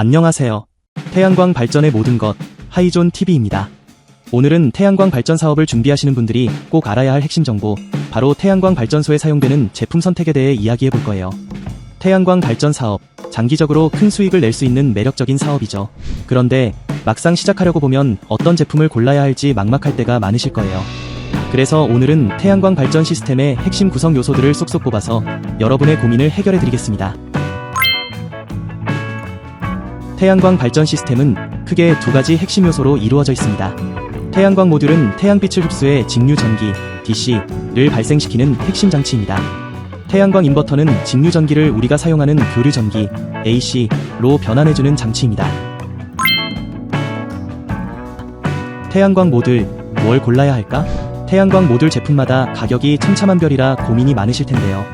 안녕하세요. 태양광 발전의 모든 것, 하이존 TV입니다. 오늘은 태양광 발전 사업을 준비하시는 분들이 꼭 알아야 할 핵심 정보, 바로 태양광 발전소에 사용되는 제품 선택에 대해 이야기해 볼 거예요. 태양광 발전 사업, 장기적으로 큰 수익을 낼 수 있는 매력적인 사업이죠. 그런데 막상 시작하려고 보면 어떤 제품을 골라야 할지 막막할 때가 많으실 거예요. 그래서 오늘은 태양광 발전 시스템의 핵심 구성 요소들을 쏙쏙 뽑아서 여러분의 고민을 해결해 드리겠습니다. 태양광 발전 시스템은 크게 두 가지 핵심 요소로 이루어져 있습니다. 태양광 모듈은 태양빛을 흡수해 직류 전기, DC를 발생시키는 핵심 장치입니다. 태양광 인버터는 직류 전기를 우리가 사용하는 교류 전기, AC로 변환해주는 장치입니다. 태양광 모듈, 뭘 골라야 할까? 태양광 모듈 제품마다 가격이 천차만별이라 고민이 많으실 텐데요.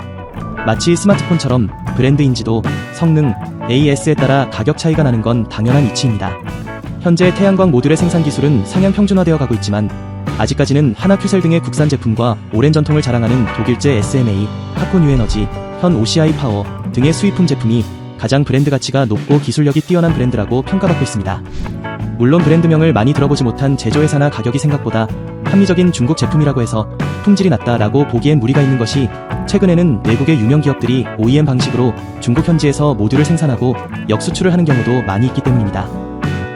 마치 스마트폰처럼 브랜드 인지도, 성능, AS에 따라 가격 차이가 나는 건 당연한 이치입니다. 현재 태양광 모듈의 생산 기술은 상향 평준화되어 가고 있지만 아직까지는 하나큐셀 등의 국산 제품과 오랜 전통을 자랑하는 독일제 SMA, 카코 뉴에너지, 현 OCI 파워 등의 수입품 제품이 가장 브랜드 가치가 높고 기술력이 뛰어난 브랜드라고 평가받고 있습니다. 물론 브랜드명을 많이 들어보지 못한 제조회사나 가격이 생각보다 합리적인 중국 제품이라고 해서 품질이 낮다라고 보기엔 무리가 있는 것이 최근에는 외국의 유명 기업들이 OEM 방식으로 중국 현지에서 모듈을 생산하고 역수출을 하는 경우도 많이 있기 때문입니다.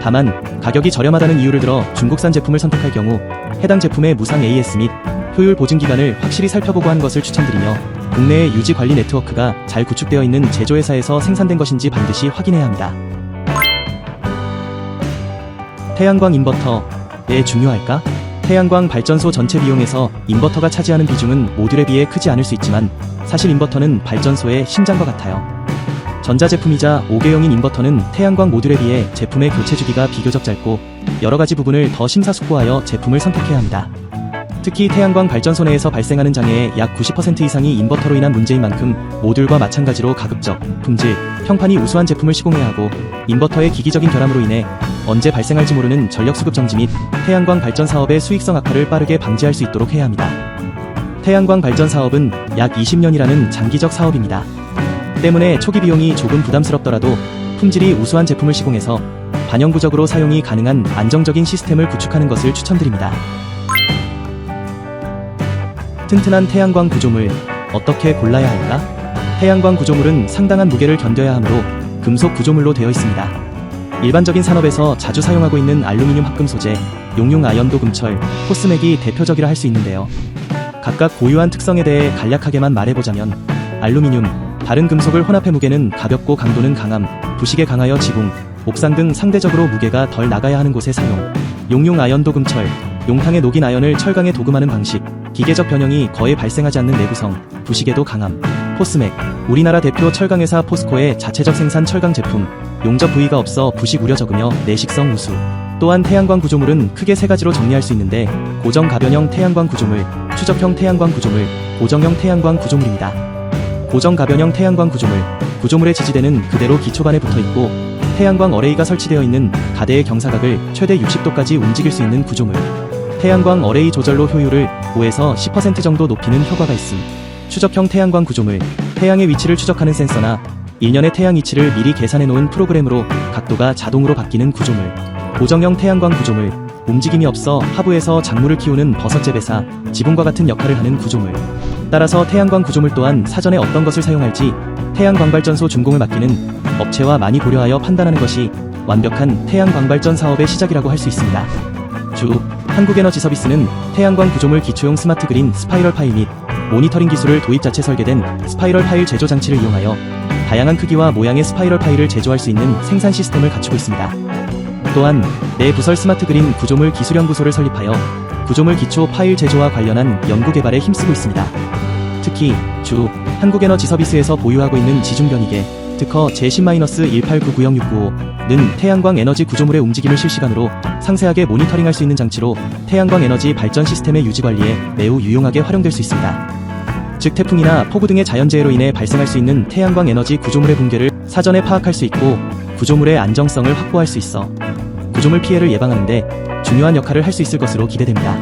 다만 가격이 저렴하다는 이유를 들어 중국산 제품을 선택할 경우 해당 제품의 무상 AS 및 효율 보증 기간을 확실히 살펴보고 한 것을 추천드리며 국내의 유지 관리 네트워크가 잘 구축되어 있는 제조회사에서 생산된 것인지 반드시 확인해야 합니다. 태양광 인버터 왜 중요할까? 태양광 발전소 전체 비용에서 인버터가 차지하는 비중은 모듈에 비해 크지 않을 수 있지만 사실 인버터는 발전소의 심장과 같아요. 전자제품이자 5개용인 인버터는 태양광 모듈에 비해 제품의 교체 주기가 비교적 짧고 여러 가지 부분을 더 심사숙고하여 제품을 선택해야 합니다. 특히 태양광 발전소 내에서 발생하는 장애의 약 90% 이상이 인버터로 인한 문제인 만큼 모듈과 마찬가지로 가급적, 품질, 평판이 우수한 제품을 시공해야 하고 인버터의 기기적인 결함으로 인해 언제 발생할지 모르는 전력 수급 정지 및 태양광 발전 사업의 수익성 악화를 빠르게 방지할 수 있도록 해야 합니다. 태양광 발전 사업은 약 20년이라는 장기적 사업입니다. 때문에 초기 비용이 조금 부담스럽더라도 품질이 우수한 제품을 시공해서 반영구적으로 사용이 가능한 안정적인 시스템을 구축하는 것을 추천드립니다. 튼튼한 태양광 구조물 어떻게 골라야 할까? 태양광 구조물은 상당한 무게를 견뎌야 하므로 금속 구조물로 되어 있습니다. 일반적인 산업에서 자주 사용하고 있는 알루미늄 합금 소재, 용융 아연도 금철, 포스맥이 대표적이라 할 수 있는데요. 각각 고유한 특성에 대해 간략하게만 말해보자면 알루미늄, 다른 금속을 혼합해 무게는 가볍고 강도는 강함, 부식에 강하여 지붕, 옥상 등 상대적으로 무게가 덜 나가야 하는 곳에 사용. 용융 아연도 금철, 용탕에 녹인 아연을 철강에 도금하는 방식, 기계적 변형이 거의 발생하지 않는 내구성, 부식에도 강함. 포스맥, 우리나라 대표 철강회사 포스코의 자체적 생산 철강 제품, 용접 부위가 없어 부식 우려 적으며 내식성 우수. 또한 태양광 구조물은 크게 세 가지로 정리할 수 있는데 고정 가변형 태양광 구조물, 추적형 태양광 구조물, 고정형 태양광 구조물입니다. 고정 가변형 태양광 구조물, 구조물의 지지대는 그대로 기초반에 붙어 있고 태양광 어레이가 설치되어 있는 가대의 경사각을 최대 60도까지 움직일 수 있는 구조물. 태양광 어레이 조절로 효율을 5에서 10% 정도 높이는 효과가 있음. 추적형 태양광 구조물, 태양의 위치를 추적하는 센서나 1년의 태양 위치를 미리 계산해 놓은 프로그램으로 각도가 자동으로 바뀌는 구조물. 고정형 태양광 구조물, 움직임이 없어 하부에서 작물을 키우는 버섯 재배사, 지붕과 같은 역할을 하는 구조물. 따라서 태양광 구조물 또한 사전에 어떤 것을 사용할지 태양광발전소 준공을 맡기는 업체와 많이 고려하여 판단하는 것이 완벽한 태양광발전 사업의 시작이라고 할 수 있습니다. 주 한국에너지 서비스는 태양광 구조물 기초용 스마트 그린 스파이럴 파일 및 모니터링 기술을 도입 자체 설계된 스파이럴 파일 제조 장치를 이용하여 다양한 크기와 모양의 스파이럴 파일을 제조할 수 있는 생산 시스템을 갖추고 있습니다. 또한 내 부설 스마트 그린 구조물 기술연구소를 설립하여 구조물 기초 파일 제조와 관련한 연구 개발에 힘쓰고 있습니다. 특히 주 한국에너지 서비스에서 보유하고 있는 지중변이계 특허 제10-1899069는 태양광 에너지 구조물의 움직임을 실시간으로 상세하게 모니터링할 수 있는 장치로 태양광 에너지 발전 시스템의 유지 관리에 매우 유용하게 활용될 수 있습니다. 즉 태풍이나 폭우 등의 자연재해로 인해 발생할 수 있는 태양광 에너지 구조물의 붕괴를 사전에 파악할 수 있고 구조물의 안정성을 확보할 수 있어 구조물 피해를 예방하는데 중요한 역할을 할 수 있을 것으로 기대됩니다.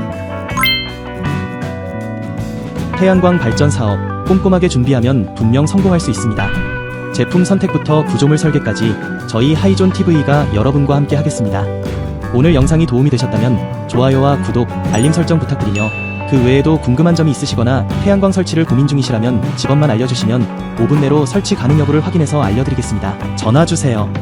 태양광 발전 사업 꼼꼼하게 준비하면 분명 성공할 수 있습니다. 제품 선택부터 구조물 설계까지 저희 하이존 TV가 여러분과 함께 하겠습니다. 오늘 영상이 도움이 되셨다면 좋아요와 구독, 알림 설정 부탁드리며 그 외에도 궁금한 점이 있으시거나 태양광 설치를 고민 중이시라면 직원만 알려주시면 5분 내로 설치 가능 여부를 확인해서 알려드리겠습니다. 전화 주세요.